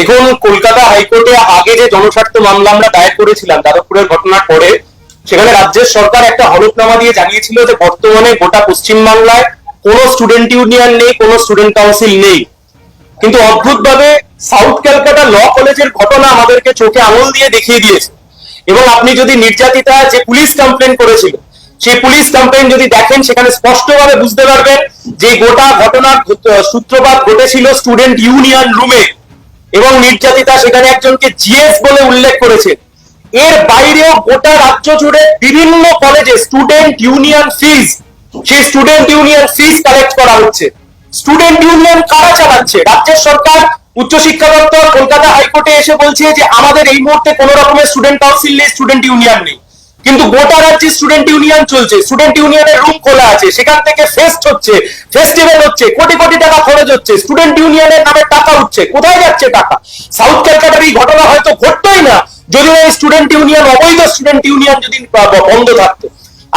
দেখুন, কলকাতা হাইকোর্টে আগে যে জনস্বার্থ মামলা আমরা দায়ের করেছিলাম, যাদবপুরের ঘটনার পরে, সেখানে রাজ্যের সরকার একটা হলফনামা দিয়ে জানিয়েছিল যে বর্তমানে গোটা পশ্চিমবাংলায় কোনো স্টুডেন্ট ইউনিয়ন নেই, কোনো স্টুডেন্ট কাউন্সিল নেই। কিন্তু অদ্ভুতভাবে সাউথ ক্যালকাটা ল কলেজের ঘটনা আমাদেরকে চোখে আঙুল দিয়ে দেখিয়ে দিয়েছে। এবং আপনি যদি নির্যাতিতা যে পুলিশ কমপ্লেন করেছিল, সেই পুলিশ কমপ্লেন যদি দেখেন, সেখানে স্পষ্টভাবে বুঝতে পারবেন যে গোটা ঘটনার সূত্রপাত ঘটেছিল স্টুডেন্ট ইউনিয়ন রুমে এবং নির্যাতিতা সেখানে একজনকে জিএস বলে উল্লেখ করেছে। এর বাইরেও গোটা রাজ্য জুড়ে বিভিন্ন কলেজে স্টুডেন্ট ইউনিয়ন ফিজ সেই স্টুডেন্ট ইউনিয়ন ফিজ কালেক্ট করা হচ্ছে। স্টুডেন্ট ইউনিয়ন কারা চালাচ্ছে? রাজ্যের সরকার উচ্চশিক্ষা দপ্তর, কলকাতা হাইকোর্টে এসে বলছে যে আমাদের এই মুহূর্তে কোনো রকমের স্টুডেন্ট কাউন্সিল নেই স্টুডেন্ট ইউনিয়ন নেই। কিন্তু গোটা রাজ্যে স্টুডেন্ট ইউনিয়ন চলছে স্টুডেন্ট ইউনিয়নের রুম খোলা আছে, সেখান থেকে ফেস্ট হচ্ছে ফেস্টিভ্যাল হচ্ছে, কোটি কোটি টাকা খরচ হচ্ছে স্টুডেন্ট ইউনিয়নের নামে টাকা উঠছে, কোথায় যাচ্ছে টাকা? সাউথ ক্যালকাটার এই ঘটনা হয়তো ঘটতোই না যদি ওই স্টুডেন্ট ইউনিয়ন অবৈধ স্টুডেন্ট ইউনিয়ন যদি বন্ধ থাকতো।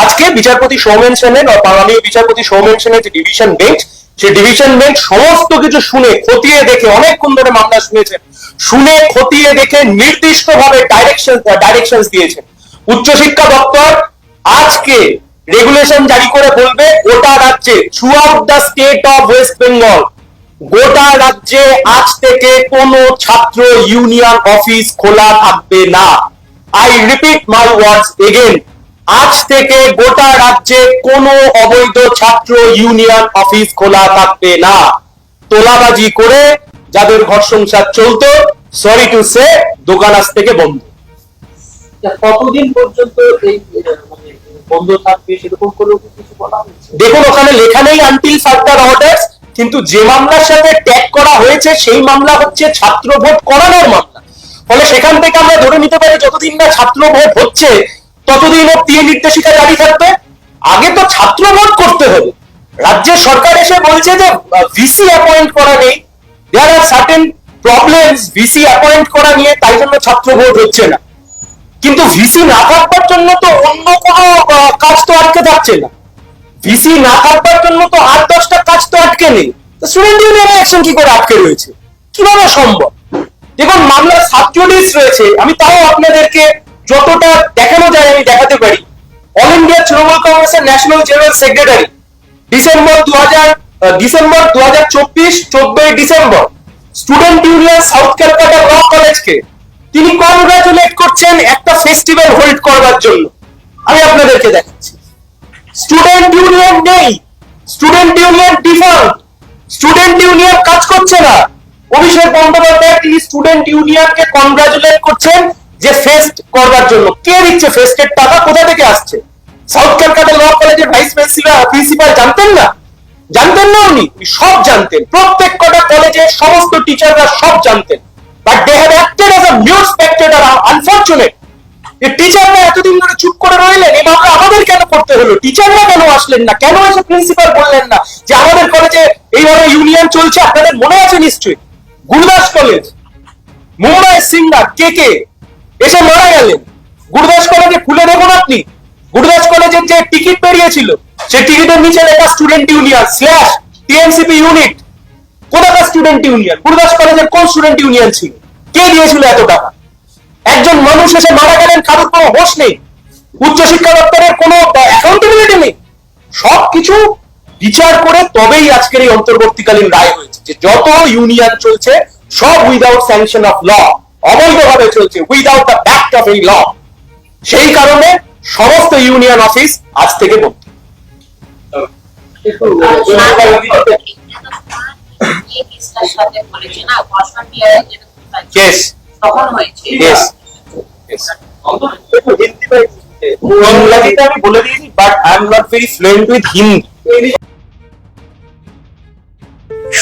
আজকে বিচারপতি সৌমেন সেনের মাননীয় বিচারপতি সৌমেন সেনের যে ডিভিশন বেঞ্চ সেই ডিভিশন বেঞ্চ সমস্ত কিছু শুনে, খতিয়ে দেখে, অনেকক্ষণ ধরে মামলা শুনেছেন শুনে, খতিয়ে দেখে নির্দিষ্ট ভাবে ডাইরেকশন ডাইরেকশন দিয়েছেন উচ্চশিক্ষা দপ্তর আজকে রেগুলেশন জারি করে বলবে গোটা রাজ্যে throughout the state of West Bengal গোটা রাজ্যে আজ থেকে কোনো ছাত্র ইউনিয়ন অফিস খোলা থাকবে না। I repeat my words again আজ থেকে গোটা রাজ্যে কোনো অবৈধ ছাত্র ইউনিয়ন অফিস খোলা থাকবে না। তোলাবাজি করে যাদের ঘর সংসার চলতো সরি টু সে দোকান আজ থেকে বন্ধ। কতদিন পর্যন্ত এই মানে বন্ধ থাকবে সেরকম কোনো কি কিছু বলা দেখুন, ওখানে লেখা নেই আনটিল ফার্দার অর্ডার্স কিন্তু যে মামলার সাথে ট্যাগ করা হয়েছে, সেই মামলা হচ্ছে ছাত্র ভোট করানোর মামলা। ফলে সেখান থেকে আমরা ধরে নিতে পারি, যতদিন না ছাত্র ভোট হচ্ছে, ততদিন অব্দি এই নির্দেশিকা জারি থাকবে। আগে তো ছাত্র ভোট করতে হবে। রাজ্যের সরকার এসে বলছে যে ভিসি অ্যাপয়েন্ট করা নেই। There are certain problems VC appoint করা নিয়ে, তাই জন্য ছাত্র ভোট হচ্ছে না। কিন্তু ভিসি না থাকবার জন্য তো অন্য কোনো কাজ তো আটকে থাকছে না। ভিসি না থাকবার জন্য তো আট দশটা কাজ তো আটকে নেই। স্টুডেন্ট ইউনিয়ন অ্যাকশন কি করে আটকে রয়েছে? কীভাবে সম্ভব? দেখুন, মামলার সাবজুডিস রয়েছে। আমি তাও আপনাদেরকে যতটা দেখানো যায় আমি দেখাতে পারি। অল ইন্ডিয়া তৃণমূল কংগ্রেসের ন্যাশনাল জেনারেল সেক্রেটারি ডিসেম্বর দু হাজার ডিসেম্বর দু হাজার চব্বিশ, চোদ্দই December. Student union South Calcutta law কলেজকে তিনি কনগ্রাচুলেট করছেন একটা ফেস্টিভ্যাল হোল্ড করবার জন্য। আমি আপনাদেরকে দেখাচ্ছি। স্টুডেন্ট ইউনিয়ন নেই। Student union default student union কাজ করছে না। অভিষেক বন্দ্যোপাধ্যায় তিনি স্টুডেন্ট ইউনিয়নকে কনগ্রাচুলেট করছেন যে ফেস্ট করবার জন্য। কে দিচ্ছে ফেস্টের টাকা? কোথা থেকে আসছে? সাউথ ক্যালকাটা ল কলেজের ভাইস প্রিন্সিপাল প্রিন্সিপাল জানতেন না? জানতেন না উনি? সব জানতেন। প্রত্যেক কটা কলেজের সমস্ত টিচাররা সব জানতেন। But they have acted as a mute spectator unfortunate যে টিচাররা এতদিন ধরে চুপ করে রইলেন এই মামলা আমাদের কেন করতে হলো? টিচাররা কেন আসলেন না? কেন এসে প্রিন্সিপাল বললেন না যে আমাদের কলেজে এইভাবে ইউনিয়ন চলছে? আপনাদের মনে আছে নিশ্চয়ই? Gurudas college Mumbai singer, K K? এসে মারা গেলেন। গুরুদাস কলেজে খুলে দেখুন আপনি। গুরুদাস কলেজের যে টিকিট বেরিয়েছিল সেই টিকিটের নিচে লেখা student union slash TMCP unit student union Gurudas কলেজের কোন স্টুডেন্ট ইউনিয়ন ছিল? কে দিয়েছিল এত টাকা? একজন মানুষ এসে মারা গেলেন, কারোর কোনো হোশ নেই। উচ্চশিক্ষা দপ্তরের কোনো অ্যাকাউন্টেবিলিটি নেই। সবকিছু বিচার করে তবেই আজকের এই অন্তর্বর্তীকালীন রায় হয়েছে যে যত ইউনিয়ন চলছে, সব উইদাউট স্যাংশন অফ ল অবৈধভাবে চলছে উইদাউট দ্য ব্যাক্ট অফ এই ল সেই কারণে সমস্ত ইউনিয়ন অফিস আজ থেকে বন্ধ। বলেছে না বর্ষণ বিহারে কেস তখন হয়েছে। কেস একটু হিন্দি আমি বলে দিয়েছি but I am not very fluent with Hindi